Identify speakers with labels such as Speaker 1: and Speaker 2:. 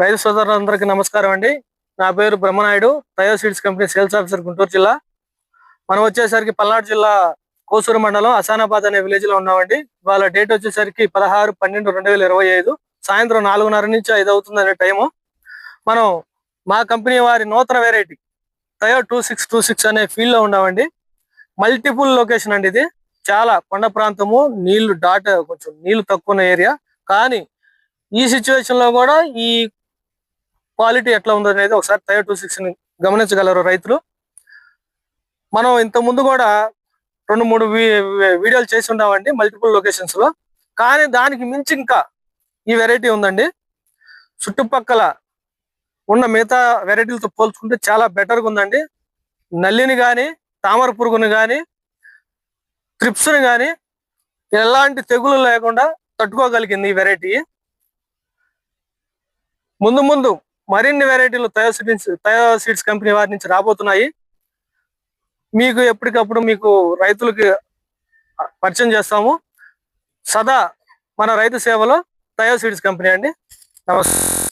Speaker 1: రైతు సోదరులందరికీ నమస్కారం అండి. నా పేరు Brahmanaidu Tayo seeds company sales officer Guntur జిల్లా. మనం వచ్చేసరికి పల్నాడు జిల్లా కోసూరు మండలం అసానాబాద్ అనే విలేజ్లో ఉన్నామండి. వాళ్ళ డేట్ వచ్చేసరికి పదహారు పన్నెండు రెండు వేల ఇరవై ఐదు. సాయంత్రం నాలుగున్నర నుంచి ఐదు అవుతుంది అనే టైము మనం మా కంపెనీ వారి నూతన variety Tayo two six two six అనే ఫీల్డ్లో ఉన్నామండి. మల్టిపుల్ లొకేషన్ అండి ఇది. చాలా కొండ ప్రాంతము నీళ్ళు డాట్ కొంచెం నీళ్ళు తక్కువ ఉన్న ఏరియా కానీ ఈ సిచ్యువేషన్లో కూడా ఈ క్వాలిటీ ఎట్లా ఉందో అనేది ఒకసారి థైర్ టూ సిక్స్ని గమనించగలరు రైతులు. మనం ఇంతకుముందు కూడా రెండు మూడు వీడియోలు చేసి ఉన్నామండి మల్టిపుల్ లొకేషన్స్లో కానీ దానికి మించి ఇంకా ఈ వెరైటీ ఉందండి. చుట్టుపక్కల ఉన్న మిగతా వెరైటీలతో పోల్చుకుంటే చాలా బెటర్గా ఉందండి. నల్లిని కానీ తామర పురుగుని కానీ ట్రిప్స్ని కానీ ఎలాంటి తెగులు లేకుండా తట్టుకోగలిగింది ఈ వెరైటీ ముందు ముందు మరిన్ని వెరైటీలు Tayo seeds Tayo seeds company వారి నుంచి రాబోతున్నాయి. మీకు ఎప్పటికప్పుడు మీకు రైతులకి పరిచయం చేస్తాము. సదా మన రైతు సేవలో తయో సీడ్స్ కంపెనీ అండి. నమస్తే